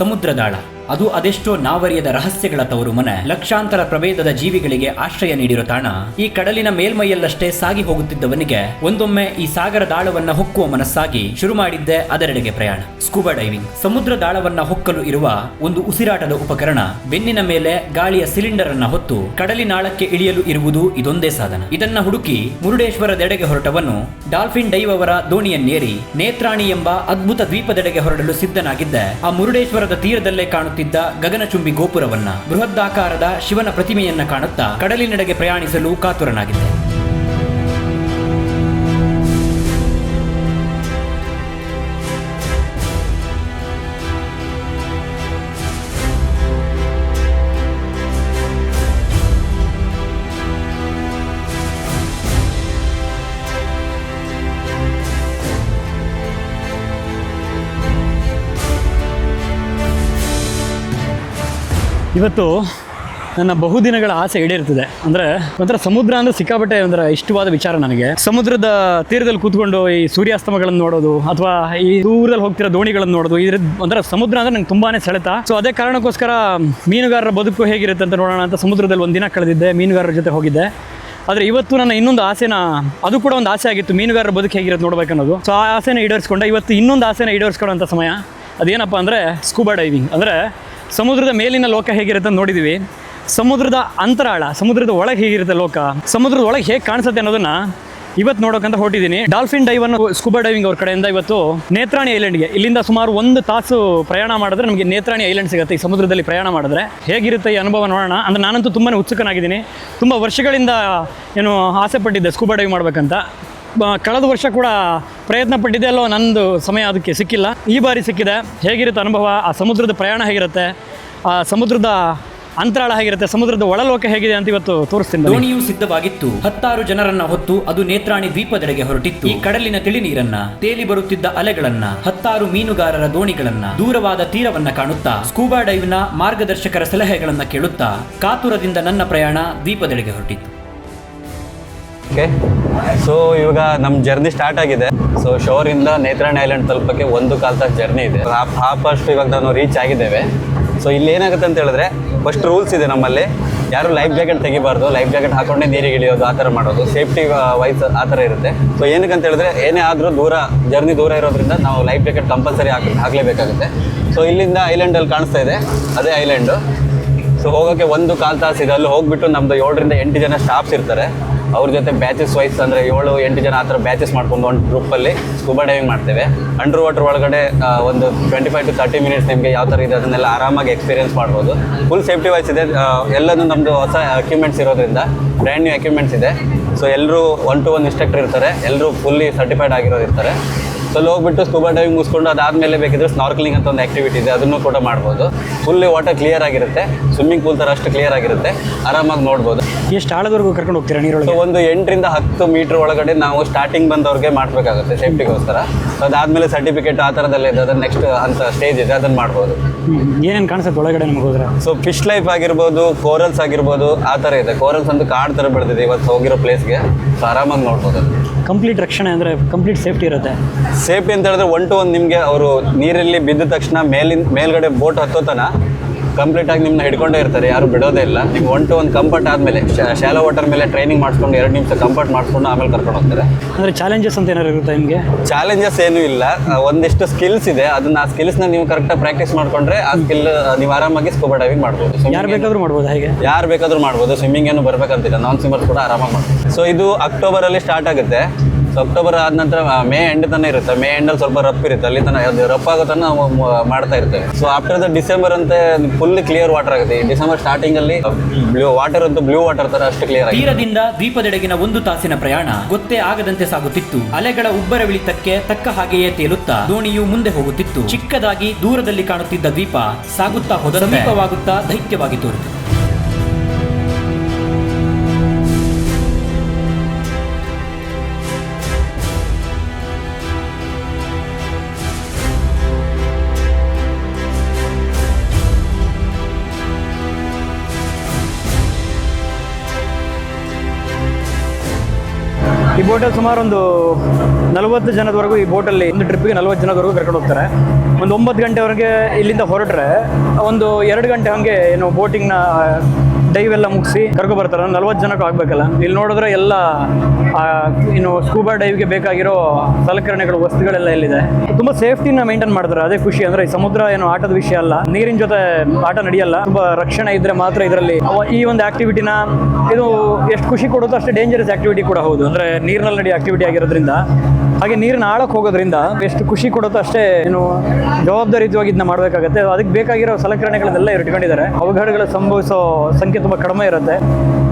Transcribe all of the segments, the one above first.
ಸಮುದ್ರದಾಳ ಅದು ಅದೆಷ್ಟೋ ನಾವರಿಯದ ರಹಸ್ಯಗಳ ತವರು ಮನೆ. ಲಕ್ಷಾಂತರ ಪ್ರಭೇದದ ಜೀವಿಗಳಿಗೆ ಆಶ್ರಯ ನೀಡಿರೋ ತಾಣ. ಈ ಕಡಲಿನ ಮೇಲ್ಮೈಯಲ್ಲಷ್ಟೇ ಸಾಗಿ ಹೋಗುತ್ತಿದ್ದವನಿಗೆ ಒಂದೊಮ್ಮೆ ಈ ಸಾಗರ ದಾಳವನ್ನ ಹೊಕ್ಕುವ ಮನಸ್ಸಾಗಿ ಶುರು ಮಾಡಿದ್ದೆ ಅದರೆಡೆಗೆ ಪ್ರಯಾಣ. Scuba diving. ಸಮುದ್ರ ದಾಳವನ್ನ ಹೊಕ್ಕಲು ಇರುವ ಒಂದು ಉಸಿರಾಟದ ಉಪಕರಣ. ಬೆನ್ನಿನ ಮೇಲೆ ಗಾಳಿಯ ಸಿಲಿಂಡರ್ ಅನ್ನ ಹೊತ್ತು ಕಡಲಿನಾಳಕ್ಕೆ ಇಳಿಯಲು ಇರುವುದು ಇದೊಂದೇ ಸಾಧನ. ಇದನ್ನ ಹುಡುಕಿ ಮುರುಡೇಶ್ವರದೆಡೆಗೆ ಹೊರಟವನು ಡಾಲ್ಫಿನ್ ಡೈವ್ ಅವರ ದೋಣಿಯನ್ನೇರಿ ನೇತ್ರಾಣಿ ಎಂಬ ಅದ್ಭುತ ದ್ವೀಪದೆಡೆಗೆ ಹೊರಡಲು ಸಿದ್ಧನಾಗಿದ್ದ. ಆ ಮುರುಡೇಶ್ವರದ ತೀರದಲ್ಲೇ ಕಾಣುತ್ತಿದ್ದ ಗಗನಚುಂಬಿ ಗೋಪುರವನ್ನ ಬೃಹದಾಕಾರದ ಶಿವನ ಪ್ರತಿಮೆಯನ್ನ ಕಾಣುತ್ತಾ ಕಡಲಿನೆಡೆಗೆ ಪ್ರಯಾಣಿಸಲು ಕಾತುರನಾಗಿದ್ದೆ. ಇವತ್ತು ನನ್ನ ಬಹುದಿನಗಳ ಆಸೆ ಈಡೇರ್ತದೆ ಅಂದರೆ ಒಂಥರ ಸಮುದ್ರ ಅಂದರೆ ಸಿಕ್ಕಾಪಟ್ಟೆ ಒಂಥರ ಇಷ್ಟವಾದ ವಿಚಾರ ನನಗೆ. ಸಮುದ್ರದ ತೀರದಲ್ಲಿ ಕೂತ್ಕೊಂಡು ಈ ಸೂರ್ಯಾಸ್ತಮಗಳನ್ನು ನೋಡೋದು ಅಥವಾ ಈ ದೂರದಲ್ಲಿ ಹೋಗ್ತಿರೋ ದೋಣಿಗಳನ್ನು ನೋಡೋದು, ಇದ್ರ ಒಂಥರ ಸಮುದ್ರ ಅಂದರೆ ನಂಗೆ ತುಂಬಾನೇ ಸೆಳೆತ. ಸೊ ಅದೇ ಕಾರಣಕ್ಕೋಸ್ಕರ ಮೀನುಗಾರರ ಬದುಕು ಹೇಗಿರುತ್ತೆ ಅಂತ ನೋಡೋಣ ಅಂತ ಸಮುದ್ರದಲ್ಲಿ ಒಂದು ದಿನ ಕಳೆದಿದ್ದೆ, ಮೀನುಗಾರರ ಜೊತೆ ಹೋಗಿದ್ದೆ. ಆದರೆ ಇವತ್ತು ನನ್ನ ಇನ್ನೊಂದು ಆಸೆನ, ಅದು ಕೂಡ ಒಂದು ಆಸೆ ಆಗಿತ್ತು, ಮೀನುಗಾರರ ಬದುಕು ಹೇಗಿರುತ್ತೆ ನೋಡ್ಬೇಕನ್ನೋದು. ಸೊ ಆ ಆಸೆನ ಈಡೇರಿಸ್ಕೊಂಡೆ. ಇವತ್ತು ಇನ್ನೊಂದು ಆಸೆನ ಈಡೇರಿಸ್ಕೊಳ್ಳೋಂಥ ಸಮಯ ಅದೇನಪ್ಪ ಅಂದರೆ ಸ್ಕೂಬಾ ಡೈವಿಂಗ್ ಅಂದರೆ ಸಮುದ್ರದ ಮೇಲಿನ ಲೋಕ ಹೇಗಿರುತ್ತೆ ಅಂತ ನೋಡಿದ್ದೀವಿ ಸಮುದ್ರದ ಅಂತರಾಳ, ಸಮುದ್ರದ ಒಳಗೆ ಹೇಗಿರುತ್ತೆ ಲೋಕ, ಸಮುದ್ರದ ಒಳಗೆ ಹೇಗೆ ಕಾಣಿಸುತ್ತೆ ಅನ್ನೋದನ್ನ ಇವತ್ತು ನೋಡೋಕಂತ ಹೊರಟಿದ್ದೀನಿ ಡಾಲ್ಫಿನ್ ಡೈವ್ ಅನ್ನು ಸ್ಕೂಬಾ ಡೈವಿಂಗ್ ಅವ್ರ ಕಡೆಯಿಂದ ಇವತ್ತು ನೇತ್ರಾಣಿ ಐಲ್ಯಾಂಡ್ಗೆ ಇಲ್ಲಿಂದ ಸುಮಾರು ಒಂದು ತಾಸು ಪ್ರಯಾಣ ಮಾಡಿದ್ರೆ ನಮಗೆ ನೇತ್ರಾಣಿ ಐಲ್ಯಾಂಡ್ ಸಿಗುತ್ತೆ ಈ ಸಮುದ್ರದಲ್ಲಿ ಪ್ರಯಾಣ ಮಾಡಿದ್ರೆ. ಹೇಗಿರುತ್ತೆ ಈ ಅನುಭವ ನೋಡೋಣ. ಅಂದ್ರೆ ನಾನಂತೂ ತುಂಬಾ ಉತ್ಸುಕನಾಗಿದ್ದೀನಿ. ತುಂಬ ವರ್ಷಗಳಿಂದ ಏನು ಆಸೆ ಪಟ್ಟಿದ್ದೆ ಸ್ಕೂಬಾ ಡೈವ್ ಮಾಡ್ಬೇಕಂತ. ಕಳೆದ ವರ್ಷ ಕೂಡ ಪ್ರಯತ್ನ ಪಟ್ಟಿದ್ದೆ ಅಲ್ಲೋ, ನಂದು ಸಮಯ ಅದಕ್ಕೆ ಸಿಕ್ಕಿಲ್ಲ. ಈ ಬಾರಿ ಸಿಕ್ಕಿದೆ. ಹೇಗಿರುತ್ತೆ ಅನುಭವ? ಆ ಸಮುದ್ರದ ಪ್ರಯಾಣ ಹೇಗಿರುತ್ತೆ? ಆ ಸಮುದ್ರದ ಅಂತರಾಳ ಹೇಗಿರುತ್ತೆ? ಸಮುದ್ರದ ಒಳಲೋಕ ಹೇಗಿದೆ ಅಂತ ಇವತ್ತು ತೋರಿಸ್ತೀನಿ. ದೋಣಿಯು ಸಿದ್ಧವಾಗಿತ್ತು. ಹತ್ತಾರು ಜನರನ್ನ ಹೊತ್ತು ಅದು ನೇತ್ರಾಣಿ ದ್ವೀಪದೆಡೆಗೆ ಹೊರಟಿತ್ತು. ಈ ಕಡಲಿನ ತಿಳಿ ನೀರನ್ನ ತೇಲಿ ಬರುತ್ತಿದ್ದ ಅಲೆಗಳನ್ನ, ಹತ್ತಾರು ಮೀನುಗಾರರ ದೋಣಿಗಳನ್ನ, ದೂರವಾದ ತೀರವನ್ನ ಕಾಣುತ್ತಾ, ಸ್ಕೂಬಾ ಡೈವ್ನ ಮಾರ್ಗದರ್ಶಕರ ಸಲಹೆಗಳನ್ನ ಕೇಳುತ್ತಾ, ಕಾತುರದಿಂದ ನನ್ನ ಪ್ರಯಾಣ ದ್ವೀಪದೆಡೆಗೆ ಹೊರಟಿತ್ತು. ಓಕೆ. ಸೊ ಇವಾಗ ನಮ್ಮ ಜರ್ನಿ ಸ್ಟಾರ್ಟ್ ಆಗಿದೆ. ಸೊ ಶೋರಿಂದ ನೇತ್ರಾಣಿ ಐಲ್ಯಾಂಡ್ ತಲುಪಕ್ಕೆ ಒಂದು ಕಾಲ್ ಜರ್ನಿ ಇದೆ. ಹಾಫ್ ಇವಾಗ ನಾವು ರೀಚ್ ಆಗಿದ್ದೇವೆ. ಸೊ ಇಲ್ಲಿ ಏನಾಗುತ್ತೆ ಅಂತ ಹೇಳಿದ್ರೆ ಫಸ್ಟ್ ರೂಲ್ಸ್ ಇದೆ ನಮ್ಮಲ್ಲಿ. ಯಾರು ಲೈಫ್ ಜಾಕೆಟ್ ತೆಗಿಬಾರ್ದು ಲೈಫ್ ಜಾಕೆಟ್ ಹಾಕೊಂಡೆ ನೀರಿಗೆ ಇಳಿಯೋದು ಆ ಥರ ಮಾಡೋದು. ಸೇಫ್ಟಿ ವೈಸ್ ಆ ಥರ ಇರುತ್ತೆ. ಸೊ ಏನಕ್ಕೆ ಅಂತ ಹೇಳಿದ್ರೆ, ಏನೇ ಆದರೂ ದೂರ ಜರ್ನಿ ದೂರ ಇರೋದ್ರಿಂದ ನಾವು ಲೈಫ್ ಜಾಕೆಟ್ ಕಂಪಲ್ಸರಿ ಹಾಕಿ, ಹಾಕಲೇಬೇಕಾಗುತ್ತೆ. ಸೊ ಇಲ್ಲಿಂದ ಐಲ್ಯಾಂಡಲ್ಲಿ ಕಾಣಿಸ್ತಾ ಇದೆ. ಅದೇ ಐಲ್ಯಾಂಡು ಸೊ ಹೋಗೋಕ್ಕೆ ಒಂದು ಕಾಲು ತಾಸು ಇದೆ. ಅಲ್ಲಿ ಹೋಗ್ಬಿಟ್ಟು ನಮ್ಮದು ಏಳರಿಂದ ಎಂಟು ಜನ ಸ್ಟಾಫ್ಸ್ ಇರ್ತಾರೆ. ಅವ್ರ ಜೊತೆ ಬ್ಯಾಚಸ್ ವೈಸ್ ಅಂದರೆ ಏಳು, ಎಂಟು ಜನ ಆ ಥರ ಬ್ಯಾಚಸ್ ಮಾಡ್ಕೊಂಡು ಒಂದು ಗ್ರೂಪಲ್ಲಿ ಸ್ಕೂಬಾ ಡೈವಿಂಗ್ ಮಾಡ್ತೇವೆ. ಅಂಡರ್ ವಾಟರ್ ಒಳಗಡೆ ಒಂದು twenty five to thirty minutes ನಿಮಗೆ ಯಾವ ಥರ ಇದೆ ಅದನ್ನೆಲ್ಲ ಆರಾಮಾಗಿ ಎಕ್ಸ್ಪೀರಿಯನ್ಸ್ ಮಾಡ್ಬೋದು. ಫುಲ್ ಸೇಫ್ಟಿ ವೈಸ್ ಇದೆ ಎಲ್ಲದೂ ನಮ್ಮದು ಹೊಸ ಎಕ್ವಿಪ್ಮೆಂಟ್ಸ್ ಇರೋದ್ರಿಂದ ಬ್ರ್ಯಾಂಡ್ ನ್ಯೂ ಎಕ್ವಿಪ್ಮೆಂಟ್ಸ್ ಇದೆ. ಸೊ ಎಲ್ಲರೂ ಒನ್ ಟು ಒನ್ ಇನ್ಸ್ಟ್ರಕ್ಟರ್ ಇರ್ತಾರೆ. ಎಲ್ಲರೂ ಫುಲ್ಲಿ ಸರ್ಟಿಫೈಡ್ ಆಗಿರೋರು ಇರ್ತಾರೆ. ಸೊ ಅಲ್ಲಿ ಹೋಗ್ಬಿಟ್ಟು ಸ್ಕೂಬಾ ಡೈವಿಂಗ್ ಮುಗಿಸ್ಕೊಂಡು ಅದಾದಮೇಲೆ ಬೇಕಿದ್ರೆ ಸ್ನಾರ್ಕಲಿಂಗ್ ಅಂತ ಒಂದು ಆ್ಯಕ್ಟಿವಿಟಿ ಇದೆ. ಅದನ್ನು ಕೂಡ ಮಾಡ್ಬೋದು. ಫುಲ್ಲಿ ವಾಟರ್ ಕ್ಲಿಯರ್ ಆಗಿರುತ್ತೆ. ಸ್ವಿಮ್ಮಿಂಗ್ ಪೂಲ್ ಥರ ಅಷ್ಟು ಕ್ಲಿಯರ್ ಆಗಿರುತ್ತೆ. ಆರಾಮಾಗಿ ನೋಡ್ಬೋದು. ಎಷ್ಟು ಆಳದವರೆಗೂ ಕರ್ಕೊಂಡು ಹೋಗ್ತೀರಾ ಸೊ ನೀರೊಳಗೆ ಒಂದು ಎಂಟರಿಂದ ಹತ್ತು ಮೀಟರ್ ಒಳಗಡೆ ನಾವು ಸ್ಟಾರ್ಟಿಂಗ್ ಬಂದವ್ರಿಗೆ ಮಾಡಬೇಕಾಗುತ್ತೆ ಸೇಫ್ಟಿಗೋಸ್ಕರ ಸೊ ಅದಾದಮೇಲೆ ಸರ್ಟಿಫಿಕೇಟ್ ಆ ಥರದಲ್ಲೇ ಇದೆ. ಅದನ್ನು ನೆಕ್ಸ್ಟ್ ಅಂತ ಸ್ಟೇಜ್ ಇದೆ. ಅದನ್ನು ಮಾಡ್ಬೋದು. ಏನೇನು ಕಾಣಿಸುತ್ತೆ ಒಳಗಡೆ ನಮಗೆ ಹೋದ್ರೆ? ಸೊ ಫಿಶ್ ಲೈಫ್ ಆಗಿರ್ಬೋದು ಕೋರಲ್ಸ್ ಆಗಿರ್ಬೋದು ಆ ಥರ ಇದೆ. ಕೋರಲ್ಸ್ ಅಂತ ಕಾಡ್ ಥರ ಬೆಳೆದಿದೆ. ಇವತ್ತು ಹೋಗಿರೋ ಪ್ಲೇಸ್ಗೆ ಸೊ ಆರಾಮಾಗಿ ನೋಡ್ಬೋದು. ಕಂಪ್ಲೀಟ್ ರಕ್ಷಣೆ ಅಂದರೆ ಕಂಪ್ಲೀಟ್ ಸೇಫ್ಟಿ ಇರುತ್ತೆ. ಸೇಫ್ಟಿ ಅಂತ ಹೇಳಿದ್ರೆ ಒನ್ ಟು ಒನ್ ನಿಮಗೆ ಅವರು ನೀರಲ್ಲಿ ಬಿದ್ದ ತಕ್ಷಣ ಮೇಲಿನ ಮೇಲ್ಗಡೆ ಬೋಟ್ ಹತ್ತೋತನ ಕಂಪ್ಲೀಟ್ ಆಗಿ ನಿಮ್ಮನ್ನ ಹಿಡ್ಕೊಂಡೇ ಇರ್ತಾರೆ ಯಾರು ಬಿಡೋದೇ ಇಲ್ಲ. ನೀವು ಒನ್ ಟು ಒನ್ ಕಂಫರ್ಟ್ ಆದಮೇಲೆ ಶಾಲೋ ವಾಟರ್ ಮೇಲೆ ಟ್ರೈನಿಂಗ್ ಮಾಡಿಸ್ಕೊಂಡು ಎರಡು ನಿಮಿಷ ಕಂಫರ್ಟ್ ಮಾಡಿಸ್ಕೊಂಡು ಆಮೇಲೆ ಕರ್ಕೊಂಡು ಹೋಗ್ತಾರೆ. ಅಂದರೆ ಚಾಲೆಂಜಸ್ ಅಂತ ಏನಾದ್ರು ಇರುತ್ತೆ ನಿಮಗೆ? ಚಾಲೆಂಜಸ್ ಏನೂ ಇಲ್ಲ. ಒಂದಿಷ್ಟು ಸ್ಕಿಲ್ಸ್ ಇದೆ. ಅದನ್ನ ಆ ಸ್ಕಿಲ್ಸ್ನ ನೀವು ಕರೆಕ್ಟಾಗಿ ಪ್ರಾಕ್ಟೀಸ್ ಮಾಡ್ಕೊಂಡ್ರೆ ಆ ಸ್ಕಿಲ್ ನೀವು ಆರಾಮಾಗಿ ಸ್ಕೂಬಾ ಡೈವಿಂಗ್ ಮಾಡ್ಬೋದು. ಯಾರು ಬೇಕಾದರೂ ಮಾಡ್ಬೋದು ಹೇಗೆ? ಯಾರು ಬೇಕಾದ್ರೂ ಮಾಡ್ಬೋದು. ಸ್ವಿಮ್ಮಿಂಗ್ ಏನು ಬರ್ಬೇಕಂತಿಲ್ಲ. ನಾನ್ ಸ್ವಿಮ್ಮರ್ಸ್ ಕೂಡ ಆರಾಮಾಗಿ ಮಾಡ್ಬೋದು. ಸೊ ಇದು ಅಕ್ಟೋಬರಲ್ಲಿ ಸ್ಟಾರ್ಟ್ ಆಗುತ್ತೆ. ಅಕ್ಟೋಬರ್ ಆದ ನಂತರ ಮೇ ಎಂಡ್ ತನಕ ಇರುತ್ತೆ. ಮೇ ಎಂಡಲ್ಲಿ ಸ್ವಲ್ಪ ರಫ್ ಇರುತ್ತೆ. ಅಲ್ಲಿ ತನಕ ಅದು ರಫ್ ಆಗೋ ತನಕ ನಾವು ಮಾಡ್ತಾ ಇರ್ತೇವೆ. ಸೊ ಆಫ್ಟರ್ ದ ಡಿಸೆಂಬರ್ ಅಂತ ಫುಲ್ ಕ್ಲಿಯರ್ ವಾಟರ್ ಆಗುತ್ತೆ. ಡಿಸೆಂಬರ್ ಡಿಸೆಂಬರ್ ಸ್ಟಾರ್ಟಿಂಗಲ್ಲಿ ಬ್ಲೂ ವಾಟರ್ ಅಂತ ಬ್ಲೂ ವಾಟರ್ ತರ ಅಷ್ಟು ಕ್ಲಿಯರ್ ಆಗಿದೆ. ತೀರದಿಂದ ದ್ವೀಪದೆಡೆಗಿನ ಒಂದು ತಾಸಿನ ಪ್ರಯಾಣ ಗೊತ್ತೇ ಆಗದಂತೆ ಸಾಗುತ್ತಿತ್ತು. ಅಲೆಗಳ ಉಬ್ಬರವಿಳಿತಕ್ಕೆ ತಕ್ಕ ಹಾಗೆಯೇ ತೇಲುತ್ತಾ ದೋಣಿಯು ಮುಂದೆ ಹೋಗುತ್ತಿತ್ತು. ಚಿಕ್ಕದಾಗಿ ದೂರದಲ್ಲಿ ಕಾಣುತ್ತಿದ್ದ ದ್ವೀಪ ಸಾಗುತ್ತಾ ಹೋದ ಸಮೀಪವಾಗುತ್ತಾ ದೈತ್ಯವಾಗಿ ತೋರಿತು ಬೋಟಲ್ಲಿ ಸುಮಾರು ಒಂದು ನಲವತ್ತು ಜನದವರೆಗೂ ಈ ಬೋಟಲ್ಲಿ ಒಂದು ಟ್ರಿಪ್ಗೆ ನಲವತ್ತು ಜನದವರೆಗೂ ಕರ್ಕೊಂಡು ಹೋಗ್ತಾರೆ. ಒಂದು ಒಂಬತ್ತು ಗಂಟೆವರೆಗೆ ಇಲ್ಲಿಂದ ಹೊರಟ್ರೆ, ಒಂದು ಎರಡು ಗಂಟೆ ಹಾಗೆ ಏನು ಬೋಟಿಂಗ್ನ ಡೈವ್ ಎಲ್ಲ ಮುಗಿಸಿ ಕರ್ಕೊ ಬರ್ತಾರೆ. ನಲ್ವತ್ತು ಜನಕ್ಕೆ ಆಗಬೇಕಲ್ಲ. ಇಲ್ಲಿ ನೋಡಿದ್ರೆ ಎಲ್ಲ ಇನ್ನು ಸ್ಕೂಬಾ ಡೈವ್ಗೆ ಬೇಕಾಗಿರೋ ಸಲಕರಣೆಗಳು, ವಸ್ತುಗಳೆಲ್ಲ ಇಲ್ಲಿದೆ ತುಂಬ ಸೇಫ್ಟಿನ ಮೇಂಟೈನ್ ಮಾಡ್ತಾರೆ. ಅದೇ ಖುಷಿ ಅಂದ್ರೆ ಈ ಸಮುದ್ರ ಏನು ಆಟದ ವಿಷಯ ಅಲ್ಲ. ನೀರಿನ ಜೊತೆ ಆಟ ನಡೆಯಲ್ಲ. ತುಂಬ ರಕ್ಷಣೆ ಇದ್ರೆ ಮಾತ್ರ ಇದರಲ್ಲಿ. ಈ ಒಂದು ಆಕ್ಟಿವಿಟಿನ ಇದು ಎಷ್ಟು ಖುಷಿ ಕೊಡುತ್ತೋ ಅಷ್ಟೇ ಡೇಂಜರಸ್ ಆಕ್ಟಿವಿಟಿ ಕೂಡ ಹೌದು. ಅಂದ್ರೆ ನೀರಿನಲ್ಲಿ ನಡೆಯೋ ಆಕ್ಟಿವಿಟಿ ಆಗಿರೋದ್ರಿಂದ. ಹಾಗೆ ನೀರಿನ ಆಳಕ್ಕೆ ಹೋಗೋದ್ರಿಂದ ಎಷ್ಟು ಖುಷಿ ಕೊಡುತ್ತೋ ಅಷ್ಟೇ ಏನು ಜವಾಬ್ದಾರಿಯುತವಾಗಿ ಇದನ್ನ ಮಾಡಬೇಕಾಗತ್ತೆ ಅದಕ್ಕೆ ಬೇಕಾಗಿರೋ ಸಲಕರಣೆಗಳನ್ನೆಲ್ಲ ಇಟ್ಕೊಂಡಿದ್ದಾರೆ. ಅವಘಡಗಳು ಸಂಭವಿಸೋ ಸಂಖ್ಯೆ ತುಂಬ ಕಡಿಮೆ ಇರುತ್ತೆ.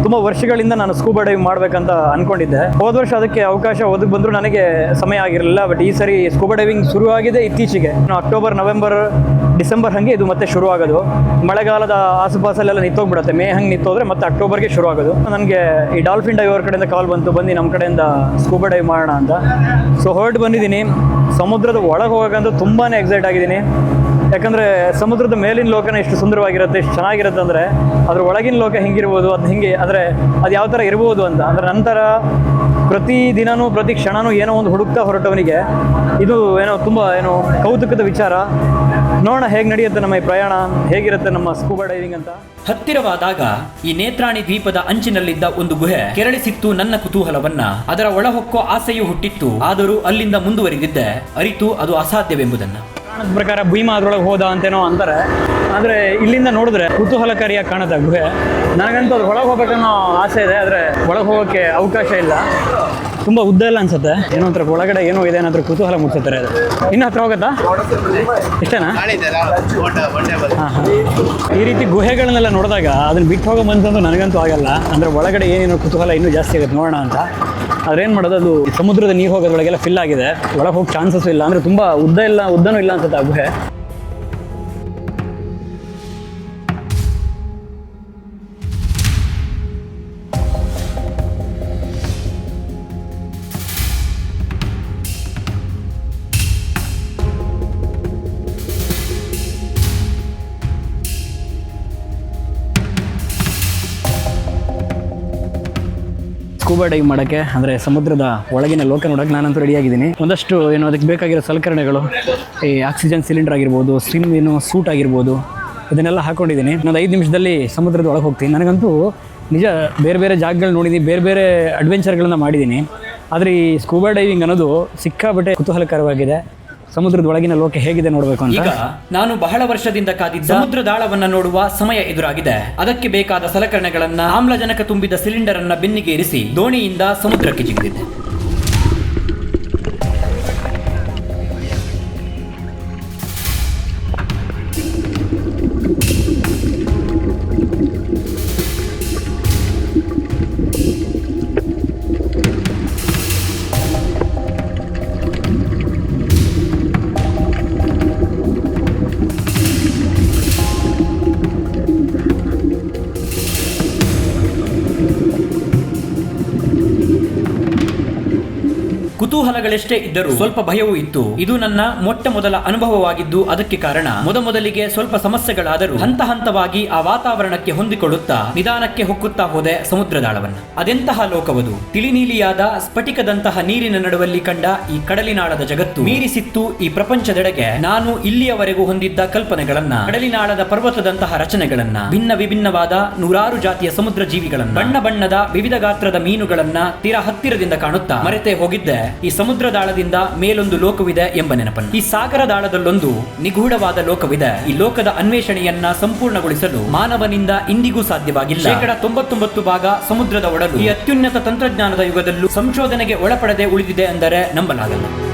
ತುಂಬ ವರ್ಷಗಳಿಂದ ನಾನು ಸ್ಕೂಬಾ ಡೈವ್ ಮಾಡಬೇಕಂತ ಅನ್ಕೊಂಡಿದ್ದೆ. ಹೋದ ವರ್ಷ ಅದಕ್ಕೆ ಅವಕಾಶ ಒದಗಿ ಬಂದರೂ ನನಗೆ ಸಮಯ ಆಗಿರಲಿಲ್ಲ. ಬಟ್ ಈ ಸರಿ ಸ್ಕೂಬಾ ಡೈವಿಂಗ್ ಶುರುವಾಗಿದೆ ಇತ್ತೀಚೆಗೆ. ಅಕ್ಟೋಬರ್ ನವೆಂಬರ್ ಡಿಸೆಂಬರ್ ಹಾಗೆ ಇದು ಮತ್ತೆ ಶುರು ಆಗೋದು. ಮಳೆಗಾಲದ ಆಸುಪಾಸಲ್ಲೆಲ್ಲ ನಿಂತೋಗ್ಬಿಡುತ್ತೆ. ಮೇ ಹಂಗೆ ನಿಂತೋದ್ರೆ ಮತ್ತೆ ಅಕ್ಟೋಬರ್ಗೆ ಶುರು ಆಗೋದು. ನನಗೆ ಈ ಡಾಲ್ಫಿನ್ ಡೈವರ್ ಕಡೆಯಿಂದ ಕಾಲ್ ಬಂತು. ಬಂದು ನಮ್ಮ ಕಡೆಯಿಂದ ಸ್ಕೂಬಾ ಡೈವ್ ಮಾಡೋಣ ಅಂತ. ಸೊ ಹೊರಟು ಬಂದಿದ್ದೀನಿ. ಸಮುದ್ರದ ಒಳಗೆ ಹೋಗೋಕ್ಕಂತೂ ತುಂಬಾ ಎಕ್ಸೈಟ್ ಆಗಿದ್ದೀನಿ. ಯಾಕಂದರೆ ಸಮುದ್ರದ ಮೇಲಿನ ಲೋಕನ ಎಷ್ಟು ಸುಂದರವಾಗಿರುತ್ತೆ ಎಷ್ಟು ಚೆನ್ನಾಗಿರುತ್ತೆ ಅಂದರೆ ಅದ್ರ ಒಳಗಿನ ಲೋಕ ಹಿಂಗಿರ್ಬೋದು, ಅದು ಹಿಂಗೆ, ಅಂದರೆ ಅದು ಯಾವ ಥರ ಇರ್ಬೋದು ಅಂತ. ಅಂದರೆ ನಂತರ ಪ್ರತಿ ದಿನನೂ, ಪ್ರತಿ ಕ್ಷಣವೂ ಏನೋ ಒಂದು ಹುಡುಕ್ತಾ ಹೊರಟವನಿಗೆ ಇದು ಏನೋ ತುಂಬ ಏನೋ ಕೌತುಕದ ವಿಚಾರ. ನೋಡೋಣ ಹೇಗೆ ನಡೆಯುತ್ತೆ ನಮ್ಮ ಈ ಪ್ರಯಾಣ ಹೇಗಿರುತ್ತೆ ನಮ್ಮ ಸ್ಕೂಬಾ ಡೈವಿಂಗ್ ಅಂತ. ಹತ್ತಿರವಾದಾಗ ಈ ನೇತ್ರಾಣಿ ದ್ವೀಪದ ಅಂಚಿನಲ್ಲಿದ್ದ ಒಂದು ಗುಹೆ ಕೆರಳಿಸಿತ್ತು ನನ್ನ ಕುತೂಹಲವನ್ನ. ಅದರ ಒಳಹೊಕ್ಕೋ ಆಸೆಯೂ ಹುಟ್ಟಿತ್ತು. ಆದರೂ ಅಲ್ಲಿಂದ ಮುಂದುವರಿದಿದ್ದೆ. ಅರಿತು ಅದು ಅಸಾಧ್ಯವೆಂಬುದನ್ನ. ಕಾರಣದ ಪ್ರಕಾರ ಭೀಮಾ ಅದ್ರೊಳಗೆ ಹೋದ ಅಂತೇನೋ ಅಂತಾರೆ. ಆದರೆ ಇಲ್ಲಿಂದ ನೋಡಿದ್ರೆ ಕುತೂಹಲಕಾರಿಯಾಗಿ ಕಾಣುತ್ತೆ ಗುಹೆ. ನನಗಂತೂ ಅದು ಒಳಗೆ ಹೋಗ್ಬೇಕನ್ನೋ ಆಸೆ ಇದೆ ಆದರೆ ಒಳಗೆ ಹೋಗೋಕ್ಕೆ ಅವಕಾಶ ಇಲ್ಲ. ತುಂಬ ಉದ್ದ ಇಲ್ಲ ಅನ್ಸುತ್ತೆ. ಏನೋ ಒಂಥರ ಒಳಗಡೆ ಏನೋ ಇದೆ ಏನಾದ್ರೂ ಕುತೂಹಲ ಮುಟ್ಸುತ್ತಾರೆ ಅದು. ಇನ್ನು ಹತ್ರ ಹೋಗುತ್ತಾ? ಇಷ್ಟೇನಾ? ಈ ರೀತಿ ಗುಹೆಗಳನ್ನೆಲ್ಲ ನೋಡಿದಾಗ ಅದನ್ನ ಬಿಟ್ಟು ಹೋಗೋ ಬಂತಂದು ನನಗಂತೂ ಆಗಲ್ಲ. ಅಂದ್ರೆ ಒಳಗಡೆ ಏನೇನೋ ಕುತೂಹಲ ಇನ್ನೂ ಜಾಸ್ತಿ ಆಗುತ್ತೆ ನೋಡೋಣ ಅಂತ. ಆದ್ರೆ ಏನು ಮಾಡೋದು, ಅದು ಸಮುದ್ರದ ನೀರು ಹೋಗೋದ್ರೊಳಗೆಲ್ಲ ಫಿಲ್ ಆಗಿದೆ. ಒಳಗೆ ಹೋಗಿ ಚಾನ್ಸಸ್ ಇಲ್ಲ. ಅಂದ್ರೆ ತುಂಬಾ ಉದ್ದ ಇಲ್ಲ ಉದ್ದನೂ ಇಲ್ಲ ಅನ್ಸುತ್ತೆ ಆ ಗುಹೆ. ಸ್ಕೂಬಾ ಡೈವ್ ಮಾಡೋಕ್ಕೆ ಅಂದರೆ ಸಮುದ್ರದ ಒಳಗಿನ ಲೋಕ ನೋಡೋಕೆ ನಾನಂತೂ ರೆಡಿಯಾಗಿದ್ದೀನಿ ಒಂದಷ್ಟು ಏನು ಅದಕ್ಕೆ ಬೇಕಾಗಿರೋ ಸಲಕರಣೆಗಳು, ಈ ಆಕ್ಸಿಜನ್ ಸಿಲಿಂಡರ್ ಆಗಿರ್ಬೋದು ಸ್ವಿಮ್ ಏನು ಸೂಟ್ ಆಗಿರ್ಬೋದು, ಇದನ್ನೆಲ್ಲ ಹಾಕ್ಕೊಂಡಿದ್ದೀನಿ ನಾನು ಐದು ನಿಮಿಷದಲ್ಲಿ ಸಮುದ್ರದ ಒಳಗೆ ಹೋಗ್ತೀನಿ. ನನಗಂತೂ ನಿಜ ಬೇರೆ ಬೇರೆ ಜಾಗಗಳು ನೋಡಿದ್ದೀನಿ ಬೇರೆ ಬೇರೆ ಅಡ್ವೆಂಚರ್ಗಳನ್ನ ಮಾಡಿದ್ದೀನಿ ಆದರೆ ಈ ಸ್ಕೂಬಾ ಡೈವಿಂಗ್ ಅನ್ನೋದು ಸಿಕ್ಕಾಬಟ್ಟೆ ಕುತೂಹಲಕರವಾಗಿದೆ. ಸಮುದ್ರದ ಒಳಗಿನ ಲೋಕ ಹೇಗಿದೆ ನೋಡಬೇಕು ಅಂತ? ನಾನು ಬಹಳ ವರ್ಷದಿಂದ ಕಾದಿದ್ದ ಸಮುದ್ರದಾಳವನ್ನ ನೋಡುವ ಸಮಯ ಎದುರಾಗಿದೆ. ಅದಕ್ಕೆ ಬೇಕಾದ ಸಲಕರಣೆಗಳನ್ನ ಆಮ್ಲಜನಕ ತುಂಬಿದ ಸಿಲಿಂಡರ್ ಅನ್ನ ಬೆನ್ನಿಗೆ ಇರಿಸಿ ದೋಣಿಯಿಂದ ಸಮುದ್ರಕ್ಕೆ ಜಿಗಿದಿದ್ದೆ. ಕುತೂಹಲಗಳೆಷ್ಟೇ ಇದ್ದರೂ ಸ್ವಲ್ಪ ಭಯವೂ ಇತ್ತು. ಇದು ನನ್ನ ಮೊಟ್ಟ ಮೊದಲ ಅನುಭವವಾಗಿದ್ದು ಅದಕ್ಕೆ ಕಾರಣ. ಮೊದಮೊದಲಿಗೆ ಸ್ವಲ್ಪ ಸಮಸ್ಯೆಗಳಾದರೂ ಹಂತ ಹಂತವಾಗಿ ಆ ವಾತಾವರಣಕ್ಕೆ ಹೊಂದಿಕೊಳ್ಳುತ್ತಾ ನಿಧಾನಕ್ಕೆ ಹೊಕ್ಕುತ್ತಾ ಹೋದೆ ಸಮುದ್ರದಾಳವನ್ನ. ಅದೆಂತಹ ಲೋಕವದು? ತಿಳಿನೀಲಿಯಾದ ಸ್ಫಟಿಕದಂತಹ ನೀರಿನ ನಡುವಲ್ಲಿ ಕಂಡ ಈ ಕಡಲಿನಾಳದ ಜಗತ್ತು ಮೀರಿಸಿತ್ತು ಈ ಪ್ರಪಂಚದೆಡೆಗೆ. ನಾನು ಇಲ್ಲಿಯವರೆಗೂ ಹೊಂದಿದ್ದ ಕಲ್ಪನೆಗಳನ್ನ ಕಡಲಿನಾಳದ ಪರ್ವತದಂತಹ ರಚನೆಗಳನ್ನ ಭಿನ್ನ ವಿಭಿನ್ನವಾದ ನೂರಾರು ಜಾತಿಯ ಸಮುದ್ರ ಜೀವಿಗಳನ್ನ ಬಣ್ಣ ಬಣ್ಣದ ವಿವಿಧ ಗಾತ್ರದ ಮೀನುಗಳನ್ನ ತೀರಾ ಹತ್ತಿರದಿಂದ ಕಾಣುತ್ತಾ ಮರೆತೇ ಹೋಗಿದ್ದೆ. ಈ ಸಮುದ್ರ ದಾಳದಿಂದ ಮೇಲೊಂದು ಲೋಕವಿದೆ ಎಂಬ ನೆನಪನ್ನು. ಈ ಸಾಗರ ದಾಳದಲ್ಲೊಂದು ನಿಗೂಢವಾದ ಲೋಕವಿದೆ. ಈ ಲೋಕದ ಅನ್ವೇಷಣೆಯನ್ನ ಸಂಪೂರ್ಣಗೊಳಿಸಲು ಮಾನವನಿಂದ ಇಂದಿಗೂ ಸಾಧ್ಯವಾಗಿಲ್ಲ. ಶೇಕಡ ತೊಂಬತ್ತೊಂಬತ್ತು ಭಾಗ ಸಮುದ್ರದ ಒಡಲು ಈ ಅತ್ಯುನ್ನತ ತಂತ್ರಜ್ಞಾನದ ಯುಗದಲ್ಲೂ ಸಂಶೋಧನೆಗೆ ಒಳಪಡದೆ ಉಳಿದಿದೆ ಅಂದರೆ ನಂಬಲಾಗಲ್ಲ.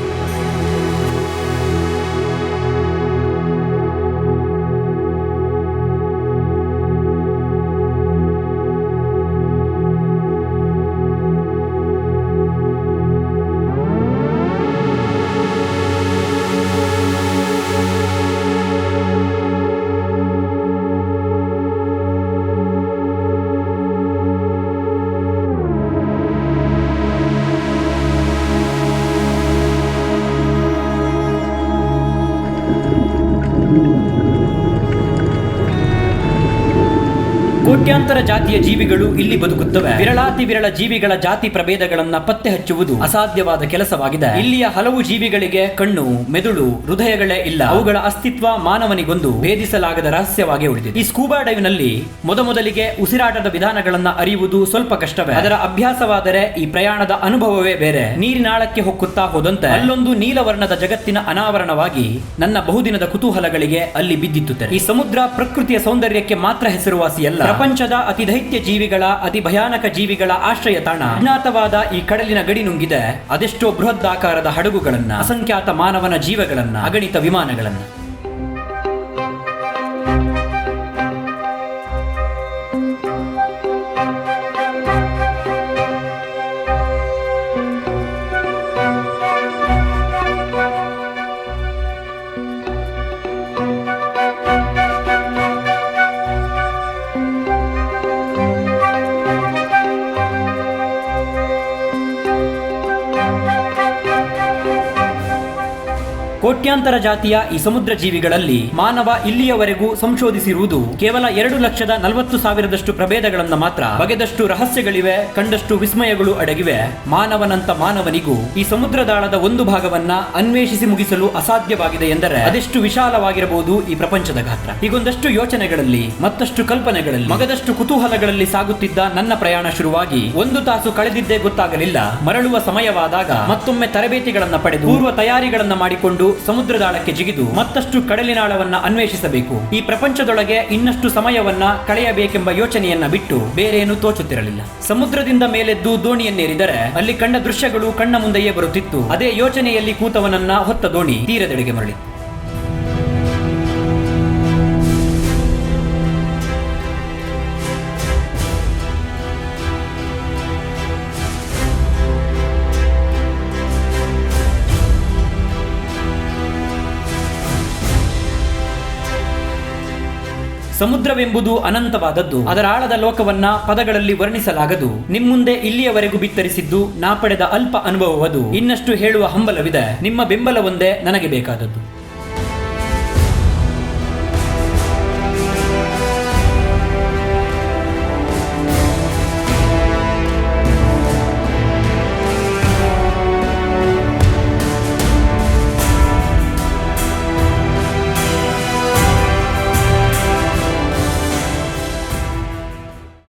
ಕೋಟ್ಯಾಂತರ ಜಾತಿಯ ಜೀವಿಗಳು ಇಲ್ಲಿ ಬದುಕುತ್ತವೆ. ವಿರಳಾತಿ ವಿರಳ ಜೀವಿಗಳ ಜಾತಿ ಪ್ರಭೇದಗಳನ್ನ ಪತ್ತೆ ಹಚ್ಚುವುದು ಅಸಾಧ್ಯವಾದ ಕೆಲಸವಾಗಿದೆ. ಇಲ್ಲಿಯ ಹಲವು ಜೀವಿಗಳಿಗೆ ಕಣ್ಣು, ಮೆದುಳು, ಹೃದಯಗಳೇ ಇಲ್ಲ. ಅವುಗಳ ಅಸ್ತಿತ್ವ ಮಾನವನಿಗೊಂದು ಭೇದಿಸಲಾಗದ ರಹಸ್ಯವಾಗಿ ಉಳಿದಿದೆ. ಈ ಸ್ಕೂಬಾ ಡೈವ್ನಲ್ಲಿ ಮೊದಮೊದಲಿಗೆ ಉಸಿರಾಟದ ವಿಧಾನಗಳನ್ನ ಅರಿಯುವುದು ಸ್ವಲ್ಪ ಕಷ್ಟವೇ. ಅದರ ಅಭ್ಯಾಸವಾದರೆ ಈ ಪ್ರಯಾಣದ ಅನುಭವವೇ ಬೇರೆ. ನೀರಿನಾಳಕ್ಕೆ ಹೊಕ್ಕುತ್ತಾ ಹೋದಂತೆ ಅಲ್ಲೊಂದು ನೀಲವರ್ಣದ ಜಗತ್ತಿನ ಅನಾವರಣವಾಗಿ ನನ್ನ ಬಹುದಿನದ ಕುತೂಹಲಗಳಿಗೆ ಅಲ್ಲಿ ಬಿದ್ದಿತ್ತು ಈ ಸಮುದ್ರ ಪ್ರಕೃತಿಯ ಸೌಂದರ್ಯಕ್ಕೆ ಮಾತ್ರ ಹೆಸರುವಾಸಿಯಲ್ಲ. ಪ್ರಪಂಚದ ಅತಿ ದೈತ್ಯ ಜೀವಿಗಳ ಅತಿ ಭಯಾನಕ ಜೀವಿಗಳ ಆಶ್ರಯ ತಾಣ. ಅಜ್ಞಾತವಾದ ಈ ಕಡಲಿನ ಗಡಿ ನುಂಗಿದೆ. ಅದೆಷ್ಟೋ ಬೃಹದಾಕಾರದ ಹಡಗುಗಳನ್ನ, ಅಸಂಖ್ಯಾತ ಮಾನವನ ಜೀವಗಳನ್ನ, ಅಗಣಿತ ವಿಮಾನಗಳನ್ನ. ಕೋಟ್ಯಾಂತರ ಜಾತಿಯ ಈ ಸಮುದ್ರ ಜೀವಿಗಳಲ್ಲಿ ಮಾನವ ಇಲ್ಲಿಯವರೆಗೂ ಸಂಶೋಧಿಸಿರುವುದು ಕೇವಲ ಎರಡು ಲಕ್ಷದ ನಲವತ್ತು ಸಾವಿರದಷ್ಟು ಪ್ರಭೇದಗಳನ್ನ ಮಾತ್ರ. ಬಗೆದಷ್ಟು ರಹಸ್ಯಗಳಿವೆ, ಕಂಡಷ್ಟು ವಿಸ್ಮಯಗಳು ಅಡಗಿವೆ. ಮಾನವನಂತ ಮಾನವನಿಗೂ ಈ ಸಮುದ್ರದಾಳದ ಒಂದು ಭಾಗವನ್ನ ಅನ್ವೇಷಿಸಿ ಮುಗಿಸಲು ಅಸಾಧ್ಯವಾಗಿದೆ ಎಂದರೆ ಅದೆಷ್ಟು ವಿಶಾಲವಾಗಿರಬಹುದು ಈ ಪ್ರಪಂಚದ ಗಾತ್ರ. ಹೀಗೊಂದಷ್ಟು ಯೋಚನೆಗಳಲ್ಲಿ, ಮತ್ತಷ್ಟು ಕಲ್ಪನೆಗಳಲ್ಲಿ, ಮಗದಷ್ಟು ಕುತೂಹಲಗಳಲ್ಲಿ ಸಾಗುತ್ತಿದ್ದ ನನ್ನ ಪ್ರಯಾಣ ಶುರುವಾಗಿ ಒಂದು ತಾಸು ಕಳೆದಿದ್ದೇ ಗೊತ್ತಾಗಲಿಲ್ಲ. ಮರಳುವ ಸಮಯವಾದಾಗ ಮತ್ತೊಮ್ಮೆ ತರಬೇತಿಗಳನ್ನ ಪಡೆದು ಪೂರ್ವ ತಯಾರಿಗಳನ್ನ ಮಾಡಿಕೊಂಡು ಸಮುದ್ರದಾಳಕ್ಕೆ ಜಿಗಿದು ಮತ್ತಷ್ಟು ಕಡಲಿನಾಳವನ್ನ ಅನ್ವೇಷಿಸಬೇಕು. ಈ ಪ್ರಪಂಚದೊಳಗೆ ಇನ್ನಷ್ಟು ಸಮಯವನ್ನ ಕಳೆಯಬೇಕೆಂಬ ಯೋಚನೆಯನ್ನ ಬಿಟ್ಟು ಬೇರೇನು ತೋಚುತ್ತಿರಲಿಲ್ಲ. ಸಮುದ್ರದಿಂದ ಮೇಲೆದ್ದು ದೋಣಿಯನ್ನೇರಿದರೆ ಅಲ್ಲಿ ಕಂಡ ದೃಶ್ಯಗಳು ಕಣ್ಣ ಮುಂದೆಯೇ ಬರುತ್ತಿತ್ತು. ಅದೇ ಯೋಚನೆಯಲ್ಲಿ ಕೂತವನನ್ನ ಹೊತ್ತ ದೋಣಿ ತೀರದೆಡೆಗೆ ಮರಳಿ ಸಮುದ್ರವೆಂಬುದು ಅನಂತವಾದದ್ದು. ಅದರ ಆಳದ ಲೋಕವನ್ನ ಪದಗಳಲ್ಲಿ ವರ್ಣಿಸಲಾಗದು. ನಿಮ್ಮುಂದೆ ಇಲ್ಲಿಯವರೆಗೂ ಬಿತ್ತರಿಸಿದ್ದು ನಾ ಪಡೆದ ಅಲ್ಪ ಅನುಭವವದು. ಇನ್ನಷ್ಟು ಹೇಳುವ ಹಂಬಲವಿದೆ. ನಿಮ್ಮ ಬೆಂಬಲವೊಂದೇ ನನಗೆ ಬೇಕಾದದ್ದು.